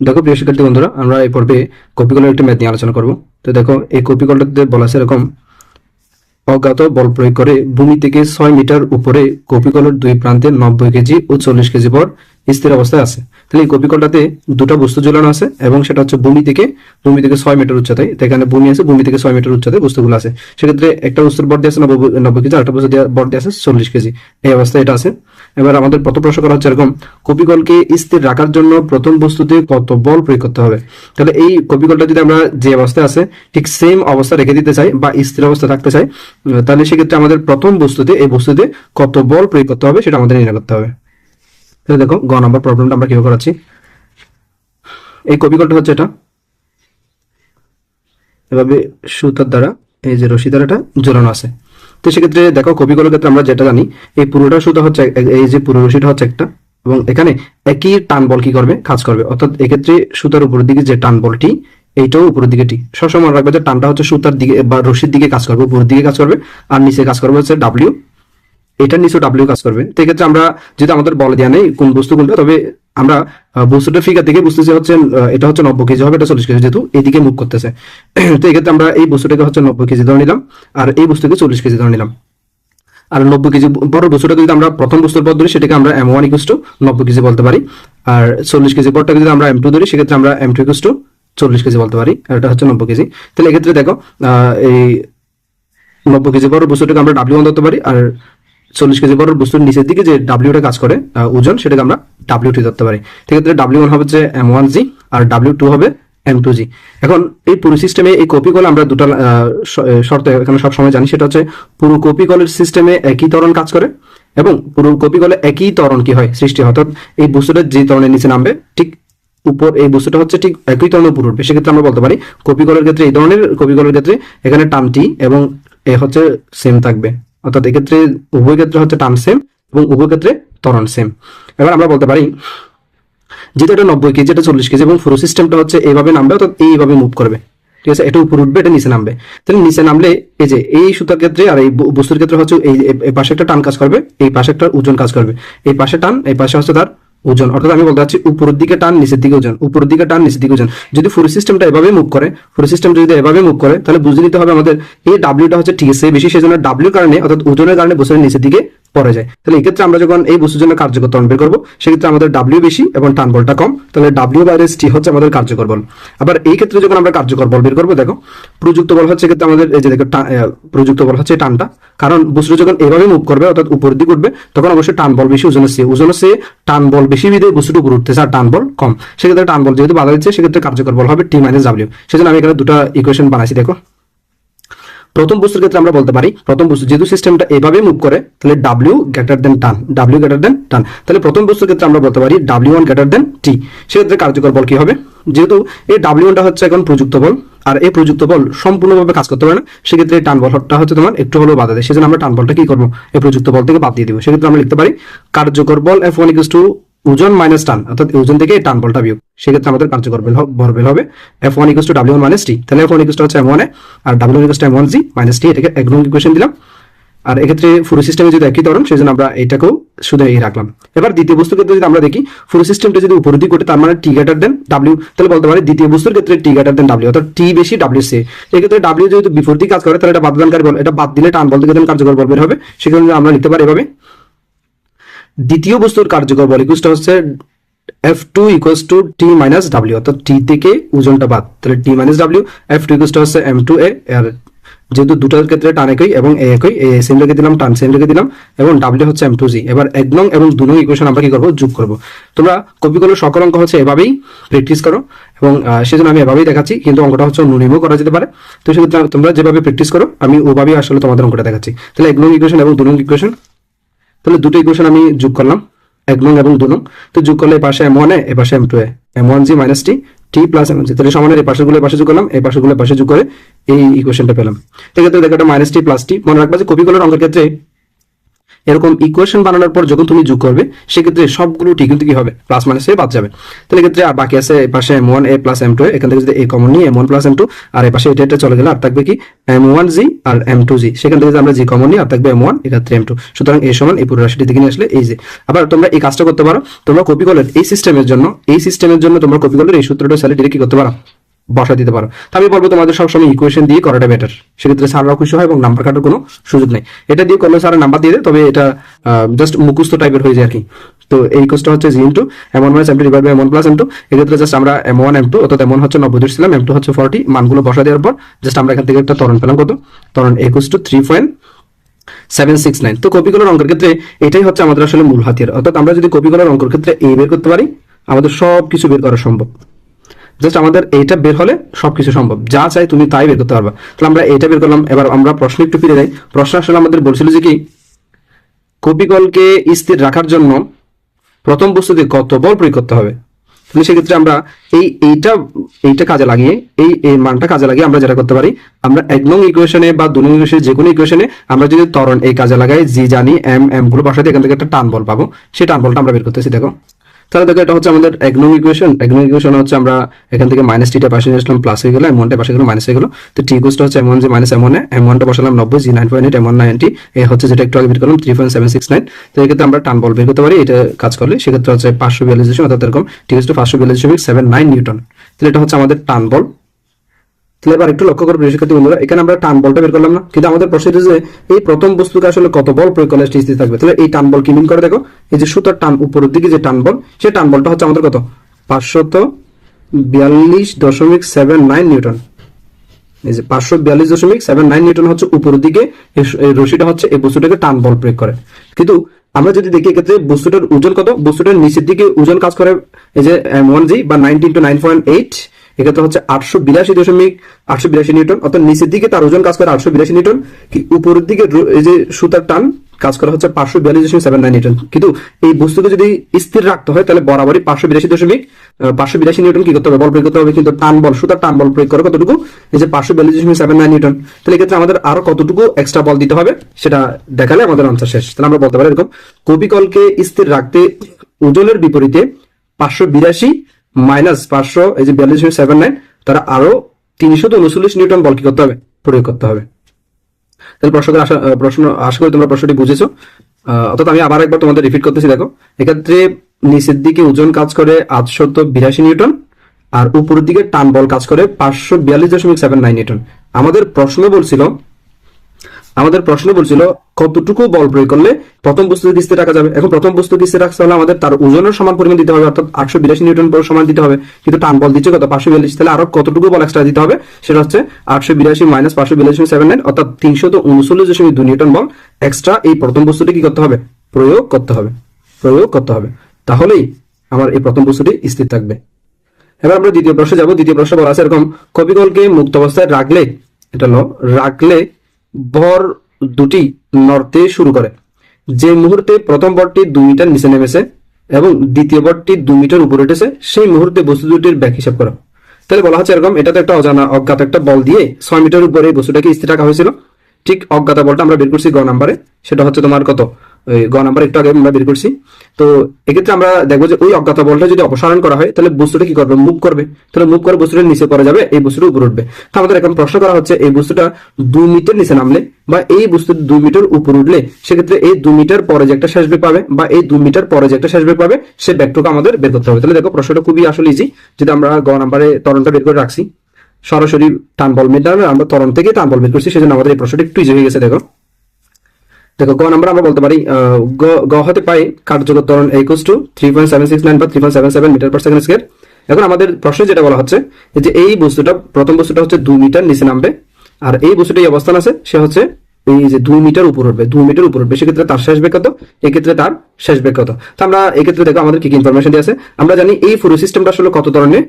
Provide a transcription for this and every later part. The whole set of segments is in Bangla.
দেখো প্রিয় শিক্ষার্থী বন্ধুরা, আমরা এই পর্বে কপিকলের একটি ম্যাথ নিয়ে আলোচনা করব। তো দেখো, এই কপিকলটাতে বলা আছে এরকম, অজ্ঞাত বল প্রয়োগ করে ভূমি থেকে ছয় মিটার উপরে কপিকলের দুই প্রান্তে নব্বই কেজি ও চল্লিশ কেজি ভর স্থির অবস্থায় আছে। তাহলে এই কপিকলটাতে দুটো বস্তু ঝুলানো আছে এবং সেটা হচ্ছে ভূমি থেকে ভূমি থেকে ছয় মিটার উচ্চতায়। তো এখানে ভূমি আছে, ভূমি থেকে ছয় মিটার উচ্চতায় বস্তুগুলো আছে। সেক্ষেত্রে একটা বস্তুর বর দিয়ে আছে নব্বই কেজি, আরেকটা বস্তু বর দিয়ে আছে চল্লিশ কেজি। এই অবস্থায় এটা আছে। এবার আমাদের প্রথম প্রশ্ন করা হচ্ছে এরকম কপিকলকে স্থির রাখার জন্য প্রথম বস্তুতে কত বল প্রয়োগ করতে হবে? তাহলে এই কপিকলটা যদি আমরা যে অবস্থায় আছে, ঠিক সেম অবস্থা রেখে দিতে চাই বা স্থির অবস্থা থাকতে চাই, তাহলে সেক্ষেত্রে আমাদের প্রথম বস্তুতে এই বস্তুতে কত বল প্রয়োগ করতে হবে সেটা আমাদের নির্ণয় করতে হবে। তাহলে দেখো, গ নম্বর প্রবলেমটা আমরা কীভাবে করাচ্ছি? এই কপিকলটা হচ্ছে এটা। এভাবে সুতার দ্বারা, এই যে রশি দ্বারাটা ঝোলানো আছে। তো সেক্ষেত্রে দেখো কপিকলের ক্ষেত্রে আমরা যেটা জানি, এই পুরোটা সুতা হচ্ছে এই যে পুরো রশিটা হচ্ছে একটা এবং এখানে একই টান বল কি করবে? কাজ করবে। অর্থাৎ এক্ষেত্রে সুতার উপরের দিকে যে টান বলটি, এইটাও উপরের দিকে টি সবসময় রাখবে যে টানটা হচ্ছে সুতার দিকে বা রশির দিকে কাজ করবে, উপরের দিকে কাজ করবে, আর নিচে কাজ করবে হচ্ছে ডাব্লিউ এটার নিচে ডাব্লিউ কাজ করবে। তো এক্ষেত্রে আমরা যদি আমাদের বলে দেওয়া নেই কোন বস্তু কোনটা, তবে আমরা বস্তুটা ফিগার থেকে বুঝতেছি হচ্ছে এটা হচ্ছে নব্বই কেজি হবে, এটা চল্লিশ কেজি যেহেতু এদিকে মুখ করতেছে। তো এক্ষেত্রে আমরা এই বস্তুটাকে হচ্ছে নব্বই কেজি ধরে নিলাম, আর এই বস্তুকে চল্লিশ কেজি ধরে নিলাম। আর নব্বই কেজি বড় বস্তুটাকে যদি আমরা প্রথম বস্তুর পর ধরি, সেটাকে আমরা এম ওয়ান ইকুস নব্বই কেজি বলতে পারি। আর চল্লিশ কেজি পরটাকে যদি আমরা এম টু ধরি, সেক্ষেত্রে আমরা এম টু ইকুস চল্লিশ কেজি বলতে পারি, আর এটা হচ্ছে নব্বই কেজি। তাহলে এক্ষেত্রে দেখো এই নব্বই কেজি বড় বস্তুটাকে আমরা ডাব্লিউ ওয়ান ধরতে পারি, আর চল্লিশ কেজি বড় বস্তুর নিচের দিকে যে ডাব্লিউটা কাজ করে ওজন, সেটাকে আমরা ডাব্লিউ টি ধরতে পারি। সেক্ষেত্রে ডাব্লিউ ওয়ান হবে যে এম ওয়ান জি আর ডাব্লিউ টু হবে এম টু জি এখন এই পুরো সিস্টেমে এই কপি কল আমরা দুটো শর্তে এখানে সবসময় জানি, সেটা হচ্ছে পুরো কপি কলের সিস্টেমে একই তরণ কাজ করে এবং পুরো কপি কলে একই তরণ কি হয়, সৃষ্টি হয়। অর্থাৎ এই বস্তুটা যে তরণের নিচে নামবে, ঠিক উপর, এই বস্তুটা হচ্ছে ঠিক একই ধরনের উপর উঠবে। সেক্ষেত্রে আমরা বলতে পারি কপি কলের ক্ষেত্রে এই ধরনের, কপি কলের ক্ষেত্রে এখানে টানটি এবং এ হচ্ছে সেম থাকবে। অর্থাৎ এক্ষেত্রে উভয় ক্ষেত্রে হচ্ছে টার্ম সেম এবং উভয় ক্ষেত্রে ত্বরণ সেম এবার আমরা বলতে পারি, যেহেতু এটা নব্বই কেজি, এটা চল্লিশ কেজি এবং ফ্রো সিস্টেমটা হচ্ছে এইভাবে নামবে, অর্থাৎ এইভাবে মুভ করবে। ঠিক আছে? এটা উপর উঠবে, এটা নিচে নামবে। তাহলে নিচে নামলে এই যে এই সুতার ক্ষেত্রে আর এই বস্তুর ক্ষেত্রে হচ্ছে এই এই পাশে একটা টান কাজ করবে, এই পাশে একটা ওজন কাজ করবে। এই পাশে টান, এই পাশে হচ্ছে তার ওজন। অর্থাৎ আমি বলতে চাচ্ছি উপরের দিকে টান, নিচের দিকে ওজন। উপরের দিকে টান, নিচের দিকে ওজন। যদি ফুল সিস্টেমটা এভাবে মুভ করে ফুল সিস্টেমটা যদি এভাবে মুভ করে, তাহলে বুঝে নিতে হবে আমাদের এই ডাব্লিউটা হচ্ছে টিএসএ বেশি সেজন্য ডাব্লিউর কারণে, অর্থাৎ ওজনের কারণে বস্তুর নিচের দিকে পড়ে যায়। তাহলে এক্ষেত্রে আমরা যখন এই বস্তুর জন্য কার্যকর ত্বরণ বের করব, সেক্ষেত্রে আমাদের ডাব্লিউ বেশি এবং টান বলটা কম। তাহলে ডাব্লিউ বাইরেস টি হচ্ছে আমাদের কার্যকর বল। আবার এই ক্ষেত্রে যখন আমরা কার্যকর বল বের করব, দেখো, প্রযুক্ত বল হচ্ছে ক্ষেত্রে আমাদের এই যে দেখো প্রযুক্ত বল হচ্ছে টানটা। কারণ বস্তু যখন এভাবে মুভ করবে, অর্থাৎ উপরের দিকে উঠবে, তখন অবশ্যই টান বল বেশি, ওজনের চেয়ে। ওজনের চেয়ে টান বল বেশি বিধে বস্তুটা উপর উঠতেছে আর টান বল কম। সেক্ষেত্রে টান বল যেহেতু বাধা দিচ্ছে, সেক্ষেত্রে কার্যকর বল হবে টি মাইনাস ডাব্লিউ সেজন্য আমি এখানে দুটো ইকুয়েশন বানাইছি, দেখো। প্রথম বস্তুর ক্ষেত্রে আমরা বলতে পারি, প্রথম বস্তু যেহেতু সিস্টেমটা এভাবে মুভ করে, তাহলে ডাব্লিউ গ্রেটার দেন টান ডাব্লিউ গ্রেটার দেন টান তাহলে প্রথম বস্তুর ক্ষেত্রে আমরা বলতে পারি W one greater than T সেক্ষেত্রে কার্যকর বল কি হবে? যেহেতু এই ডাব্লিউ ওয়ানটা হচ্ছে এখন প্রযুক্ত বল আর এই প্রযুক্ত বল সম্পূর্ণভাবে কাজ করতে পারে না, সেক্ষেত্রে টান বলটা হচ্ছে তোমার একটু হলেও বাধা দেয়। সেজন্য আমরা টান বলটা কি করব? এই প্রযুক্ত বল থেকে বাদ দিয়ে দিব। সেক্ষেত্রে আমরা লিখতে পারি, কার্যকর বল এফ ওয়ান ইকুয়াল টু ওজন মাইনাস টান, অর্থাৎ ওজন থেকে টান বলটা বিয়োগ। সেক্ষেত্রে আমাদের কার্যকর বল হ- বেল হবে। F one equal to W one minus T তাহলে এফ ওয়ান ইকুয়াল হচ্ছে M one R W equal to M one G minus T এটাকে এক নং ইকুয়েশন দিলাম। আর এক্ষেত্রে ফুল সিস্টেমে যদি একই ধরন সেজন্য আমরা এটাকেও শুধু এই রাখলাম। এবার দ্বিতীয় বস্তুর ক্ষেত্রে যদি আমরা দেখি ফুল সিস্টেমটা যদি উপরের দিকে ওঠে, তার মানে টি গ্রেটার দেন ডাব্লিউ তাহলে বলতে পারি দ্বিতীয় বস্তুর ক্ষেত্রে টি গ্রেটার দেন ডাব্লিউ অর্থাৎ টি বেশি ডাব্লিউ সে এক্ষেত্রে ডাব্লিউ যেহেতু বিপরীত কাজ করে, তাহলে এটা বাদদানকারী বল এটা বাদ দিলে টান বলতে দেন কার্যকর বল বের হবে। সেক্ষেত্রে আমরা লিখতে পারি এভাবে দ্বিতীয় বস্তুর কার্যকর বল ইকুয়ালটা হচ্ছে F two equals to T minus W অর্থাৎ টি থেকে ওজনটা বাদ। তাহলে T minus W F two ইকুয়ালসটা হচ্ছে এম টু এ আর যেহেতু দুটোর ক্ষেত্রে টান একই এবং এ একই এ সেম রেখে দিলাম টান সেম রেখে দিলাম, এবং ডাব্লিউ হচ্ছে এম টু জি এবার এক নং এবং দু নং ইকুয়েশন আমরা কি করব? যোগ করব। তোমরা কপিগুলো সকল অঙ্ক হচ্ছে এভাবেই প্র্যাকটিস করো, এবং সেজন্য আমি এভাবেই দেখাচ্ছি, কিন্তু অঙ্কটা হচ্ছে নুনিমও করা যেতে পারে। তো সেক্ষেত্রে তোমরা যেভাবে প্র্যাকটিস করো, আমি ওভাবেই আসলে তোমাদের অঙ্কটা দেখাচ্ছি। তাহলে এক নং ইকুয়েশন এবং দু নং ইকুয়েশন তাহলে দুটো ইকুয়েশন আমি যোগ করলাম, এক নং এবং দু নং। তো যোগ করলে পাশে এম ওয়ান এ পাশে M two A. M one G minus T T plus M G তাহলে সমানের এই পাশেগুলো গুলো পাশে যোগ করলাম, এই পাশেগুলো পাশে যোগ করে এই ইকুয়েশনটা পেলাম। এক্ষেত্রে দেখো এটা মাইনাস টি প্লাস টি মনে রাখবা যে কপিগুলোর অঙ্কের ক্ষেত্রে এরকম ইকুয়েশন বানানোর পর যখন তুমি যোগ করবে, সেক্ষেত্রে সবগুলো ঠিক কিন্তু কি হবে? প্লাস মাইনাসে বাদ যাবে। তাহলে এক্ষেত্রে আর বাকি আছে এই পাশে M one A plus M two এখান থেকে যদি এ কমন নিয়ে M one plus M two আর এই পাশে এটা এটা চলে গেলে আর থাকবে কি? এম ওয়ান জি আর এম টু জি সেখান থেকে যদি আমরা জি কমন নিই, আর থাকবে এম ওয়ান এক্ষেত্রে এম টু সুতরাং এই সমান এই পুরো রাশিটি দিকে নিয়ে আসলে এই যে আবার তোমরা এই কাজটা করতে পারো। তোমরা কপি কলের এই সিস্টেমের জন্য, এই সিস্টেমের জন্য তোমরা কপি কলের এই সূত্রটা স্যালে ডিরেক্ট কি করতে পারো। বসা দিতে পারো। তো আমি বলব তোমাদের সবসময় ইকুয়েশন দিয়ে করাটা বেটার সেক্ষেত্রে স্যাররাও খুশি হয় এবং নাম্বার কাটার কোনো সুযোগ নেই। এটা দিয়ে করলে স্যার নাম্বার দিয়ে দেয় তবে এটা জাস্ট মুখস্থ টাইপের হয়ে যায় আর কি। তো এই কোর্সটা হচ্ছে G into M one minus M two divide by M one plus M two এক্ষেত্রে জাস্ট আমরা এম ওয়ান এম টু অর্থাৎ এম ওয়ান হচ্ছে নব্বই ধরছিলাম এম টু হচ্ছে ফর্টি মানগুলো বসা দেওয়ার পর জাস্ট আমরা এখান থেকে একটা তরণ পেলাম কত? তরণ একুশ two three point seven six nine তো কপিগুলোর অঙ্কের ক্ষেত্রে এটাই হচ্ছে আমাদের আসলে মূল হাতিয়ার। অর্থাৎ আমরা যদি কপিগুলোর অঙ্কের ক্ষেত্রে এই বের করতে পারি, আমাদের সব কিছু বের করা সম্ভব। জাস্ট আমাদের এইটা বের হলে সবকিছু সম্ভব। যা চাই তুমি তাই বের করতে পারবা। তাহলে আমরা এইটা বের করলাম। এবার আমরা প্রশ্ন একটু ফিরে যাই। প্রশ্ন আসলে আমাদের বলছিল যে কি কপিকলকে স্থির রাখার জন্য প্রথম বস্তুতে কত বল প্রয়োগ করতে হবে? তাহলে সেক্ষেত্রে আমরা এই এইটা এইটা কাজে লাগিয়ে, এই এই মানটা কাজে লাগিয়ে আমরা যেটা করতে পারি, আমরা এক নং ইকুয়েশনে বা দু নং ইকুয়েশনে যে কোনো ইকুয়েশনে আমরা যদি ত্বরণ এই কাজে লাগাই, জি জানি, এম এমগুলো বসাতে এখান থেকে একটা টান বল পাবো। সেই টান বলটা আমরা বের করতেছি, দেখো। তাহলে দেখো, এটা হচ্ছে আমাদের এক ইকুয়েশন এক ইকুয়েশন হচ্ছে আমরা এখান থেকে মাইনাস টিটা পাশে নিয়ে আসলাম প্লাস হয়ে গেলো এম ওয়ানটা পাশে গেলো মাইনাস হয়ে গেলো। তো টি ইকুয়াসটা হচ্ছে এম ওয়ান যে মাইনাস এম ওয়ানে এম ওয়ানটা বসালাম নব্বই G nine point eight M one ninety A হচ্ছে যেটা একটু আগে বের করলাম three point seven six nine তো এক্ষেত্রে আমরা টান বল বের করতে পারি, এটা কাজ করলে, সেক্ষেত্রে হচ্ছে পাঁচশো বিয়াল্লিশ দশমিক, অর্থাৎ এরকম ঠিক আছে পাঁচশো বিয়াল্লিশ দশমিক সেভেন নাইন নিউটন। তাহলে এটা হচ্ছে আমাদের টান বল। এবার একটু লক্ষ্য করবে শিক্ষার্থী বন্ধুরা, এখানে আমরা টান বলটা বের করলাম না। কিন্তু আমাদের প্রশ্ন যে এই প্রথম বস্তুকে আসলে কত বল প্রয়োগ করলে স্থির থাকবে? তাহলে এই টান বল কি মিন করে দেখো? এই যে সুতার টান উপরের দিকে যে টান বল, সেই টান বলটা হচ্ছে আমাদের কত? পাঁচশত বিয়াল্লিশ দশমিক সেভেন নাইন নিউটন। এই যে পাঁচশো বিয়াল্লিশ দশমিক সেভেন নাইন নিউটন হচ্ছে উপরের দিকে রশিটা হচ্ছে এই বস্তুটাকে টান বল প্রয়োগ করে। কিন্তু আমরা যদি দেখি এক্ষেত্রে বস্তুটার ওজন কত? বস্তুটার নিচের দিকে ওজন কাজ করে এই যে ওয়ান জি বা nineteen two nine point eight এক্ষেত্রে হচ্ছে আটশো বিরাশি দশমিক আটশো বিরাশি নিউটন, অর্থাৎ নিচের দিকে তার ওজন কাজ করে আটশো বিরাশি নিউটন, কি উপরের দিকে এই যে সুতার টান কাজ করা হচ্ছে পাঁচশো বিয়াল্লিশ দশমিক সেভেন নাইন নিউটন। কিন্তু এই বস্তুকে যদি স্থির রাখতে হয়, তাহলে বরাবরই পাঁচশো বিরাশি দশমিক পাঁচশো বিরাশি নিউটন কি করতে হবে? বল প্রয়োগ করতে হবে। কিন্তু টান বল, সুতার টান বল প্রয়োগ করে কতটুকু? এই যে পাঁচশো বিয়াল্লিশ দশমিক সেভেন নাইন নিউটন। তাহলে এক্ষেত্রে আমাদের আরও কতটুকু এক্সট্রা বল দিতে হবে সেটা দেখালে আমাদের আনসার শেষ। তাহলে আমরা বলতে পারি এরকম, কপিকলকে স্থির রাখতে ওজনের বিপরীতে পাঁচশো বিরাশি মাইনাস পাঁচশো, এই যে বিয়াল্লিশ দশমিক সেভেন নাইন তারা আরও তিনশো উনচল্লিশ নিউটন বল কি করতে হবে? প্রয়োগ করতে হবে। তাহলে প্রশ্নটা আশা প্রশ্ন, আশা করি তোমরা প্রশ্নটি বুঝেছ। অর্থাৎ আমি আবার একবার তোমাদের রিপিট করতেছি, দেখো। এক্ষেত্রে নিচের দিকে ওজন কাজ করে আটশত বিরাশি নিউটন, আর উপরের দিকে টান বল কাজ করে পাঁচশো বিয়াল্লিশ দশমিক সেভেন নাইন নিউটন। আমাদের প্রশ্ন বলছিল আমাদের প্রশ্ন বলছিল, কতটুকু বল প্রয়োগ করলে প্রথম বস্তু স্থির রাখা যাবে? এখন প্রথম বস্তু স্থির রাখতে হলে আমাদের তার ওজনের সমান পরিমাণ দিতে হবে, অর্থাৎ আটশো বিরাশি নিউটন বল সমান দিতে হবে। কিন্তু টান বল দিচ্ছে কত? পাঁচশো বিয়াল্লিশ। তাহলে আরও কতটুকু বল এক্সট্রা দিতে হবে? সেটা হচ্ছে আটশো বিরাশি মাইনাস পাঁচশো বিরাশি সেভেন নাইন অর্থাৎ তিনশো তো উনচল্লিশ দশমিক দুই নিউটন বল এক্সট্রা এই প্রথম বস্তুটি কি করতে হবে? প্রয়োগ করতে হবে। প্রয়োগ করতে হবে। তাহলেই আমার এই প্রথম বস্তুটি স্থির থাকবে। এবার আমরা দ্বিতীয় প্রশ্নে যাব। দ্বিতীয় প্রশ্ন বলা আছে এরকম কপিকলকে মুক্ত অবস্থায় রাখলে, এটা হলো, রাখলে ভর দুটি নড়তে শুরু করে। যে মুহূর্তে প্রথম বরটি দুই মিটার নিচে নেমেছে এবং দ্বিতীয় বরটি দুই মিটার উপরে উঠেছে, সেই মুহূর্তে বস্তু দুটির ব্যাক হিসাব করো। তাহলে বলা হচ্ছে এরকম, এটা তো একটা অজানা অজ্ঞাত একটা বল দিয়ে ছয় মিটার উপরে এই বস্তুটাকে স্থির রাখা হয়েছিল। ঠিক অজ্ঞাত বলটা আমরা বের করছি গ নাম্বারে, সেটা হচ্ছে তোমার কত? গ নাম্বার একটু আগে আমরা বের করছি। তো এক্ষেত্রে আমরা দেখব যে ওই অজ্ঞাত বলটা যদি অপসারণ করা হয়, তাহলে বস্তুটা কি করবে? মুভ করবে। তাহলে মুভ করে বস্তুটা নিচে পড়ে যাবে, এই বস্তুটা উপরে উঠবে। তো আমাদের এখন প্রশ্ন করা হচ্ছে, এই বস্তুটা দুই মিটার নিচে নামলে বা এই বস্তু দুই মিটার উপরে উঠলে, সেক্ষেত্রে এই দুই মিটার পরে যে একটা শেষ বেগ পাবে বা এই দুই মিটার পরে যে একটা শেষ বেগ পাবে, সে ব্যাগটুকু আমাদের বের করতে হবে। তাহলে দেখো, প্রশ্নটা খুবই আসলে ইজি যদি আমরা গ নাম্বারে তরণটা বের করে রাখছি, সরাসরি টান বল মিটার, আমরা তরণ থেকে টান বল বের করছি, সেজন্য আমাদের এই প্রশ্নটা একটু ইজি হয়ে গেছে, দেখো। দেখো, গ নাম্বার আমরা বলতে পারি গ হতে পাই কার্যকর ত্বরণ equals to three point seven six nine বা three point seven seven metre per second square এখন আমাদের প্রশ্নে যেটা বলা হচ্ছে যে এই বস্তুটা, প্রথম বস্তুটা হচ্ছে দুই মিটার নিচে নামবে, আর এই বস্তুটা এই অবস্থান আছে, সে হচ্ছে এই যে দুই মিটার উপর উঠবে, দুই মিটার উপর উঠবে, সেক্ষেত্রে তার শেষ বেগ কত? এক্ষেত্রে তার শেষ বেগ কত? তো আমরা এক্ষেত্রে দেখো, আমাদের কি কি ইনফরমেশন দিয়ে আছে, আমরা জানি এই পুরো সিস্টেমটা আসলে কত ধরনের?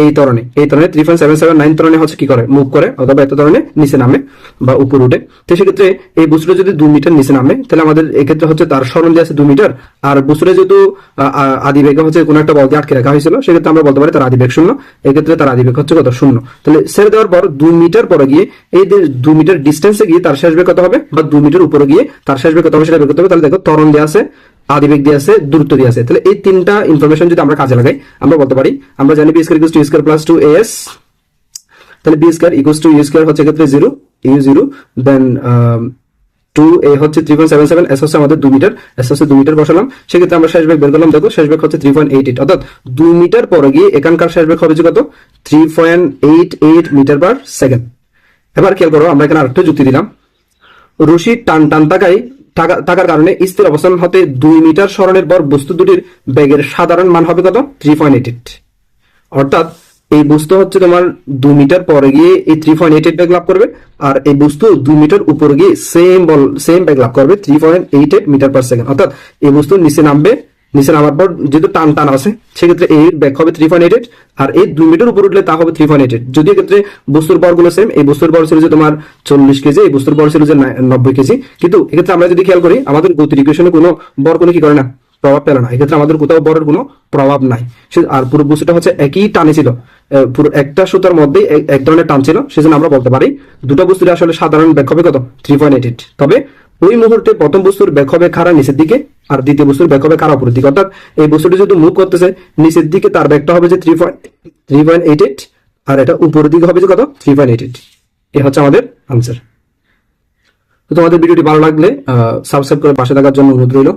এই ধরনে এই ধরনের three point seven seven nine ধরনে হচ্ছে কি করে? মুভ করে, অথবা এত ধরনের নিচে নামে বা উপর উঠে। তো সেক্ষেত্রে এই বস্তুটা যদি দু মিটার নিচে নামে, তাহলে আমাদের এক্ষেত্রে হচ্ছে তার স্মরণ দিয়ে আছে দু মিটার আর বস্তুটা যেহেতু আদিবেগে হচ্ছে কোনো একটা বল দিয়ে আটকে রাখা হয়েছিল, সেক্ষেত্রে আমরা বলতে পারি তার আদিবেগ শূন্য। এক্ষেত্রে তার আদিবেগ হচ্ছে কত? শূন্য। তাহলে ছেড়ে দেওয়ার পর দু মিটার পরে গিয়ে এই দু মিটার ডিস্টেন্সে গিয়ে তার শেষ বেগ কত হবে? বা দু মিটার উপরে গিয়ে তার শেষ বেগ কত হবে সেটা বের করতে হবে। তাহলে দেখো ত্বরণ দিয়ে আছে, আদিবেগ দিয়ে আছে, দূরত্ব দিয়ে আছে। তাহলে এই তিনটা ইনফরমেশন যদি আমরা কাজে লাগাই, আমরা বলতে পারি, আমরা জানি B square plus two S তাহলে B square equal to U square হচ্ছে ক্ষেত্রে zero U zero then two A হচ্ছে three point seven seven S হচ্ছে আমাদের দু মিটার এস হচ্ছে দু মিটার বসালাম, সেক্ষেত্রে আমরা শেষ বেগ বের করলাম, দেখো শেষ বেগ হচ্ছে থ্রি পয়েন্ট এইট এইট অর্থাৎ দুই মিটার পরে গিয়ে এখানকার শেষ বেগ হবে যে কত? Three point eight eight metre per second এবার খেয়াল করো, আমরা এখানে আরেকটা যুক্তি দিলাম। রশি টান টান থাকায় থাকা- থাকার কারণে স্থির অবস্থান হতে দুই মিটার সরণের পর বস্তু দুটির বেগের সাধারণ মান হবে কত? থ্রি পয়েন্ট এইট এইট অর্থাৎ এই বস্তু হচ্ছে তোমার দু মিটার পরে গিয়ে এই থ্রি পয়েন্ট এইট এইট ব্যাগ লাভ করবে, আর এই বস্তু দু মিটার উপরে গিয়ে সেম বল সেম ব্যাগ লাভ করবে three point eight eight metre per second অর্থাৎ এই বস্তু নিচে নামবে, নিচে নামার পর যেহেতু টান টান আছে, সেক্ষেত্রে এই ব্যাগ হবে থ্রি পয়েন্ট এইট এইট আর এই দুই মিটার উপর উঠলে তা হবে থ্রি পয়েন্ট এইট এইট যদি ক্ষেত্রে বস্তুর বরগুলো সেম এই বস্তুর বর ছিল যে তোমার চল্লিশ কেজি, এই বস্তুর বর ছিল যে নব্বই কেজি। কিন্তু এক্ষেত্রে আমরা যদি খেয়াল করি, আমাদের গতির কোনো বর কোনো কি করে না? প্রভাব পেল না। এক্ষেত্রে আমাদের কোথাও বরের কোনো প্রভাব নাই। আর পুরো বস্তুটা হচ্ছে একই টানে ছিল। পুরো একটা সুতার মধ্যে এক- ধরনের টান ছিল, সেজন্য আমরা বলতে পারি দুটো বস্তুর আসলে সাধারণ ব্যাক হবে কত থ্রি পয়েন্ট এইট তবে ওই মুহূর্তে প্রথম বস্তুর ব্যাক হবে খাড়া নিচের দিকে আর দ্বিতীয় বস্তুর ব্যাক হবে খাড়া উপরের দিকে। অর্থাৎ এই বস্তুটা যেহেতু মুভ করতেছে, নিচের দিকে তার ব্যাকটা হবে যে three point three point eight eight আর এটা উপরের দিকে হবে যে কত? থ্রি পয়েন্ট এইট এইট এ হচ্ছে আমাদের আনসার তো তোমাদের ভিডিওটি ভালো লাগলে সাবস্ক্রাইব করে পাশে থাকার জন্য অনুরোধ রইল।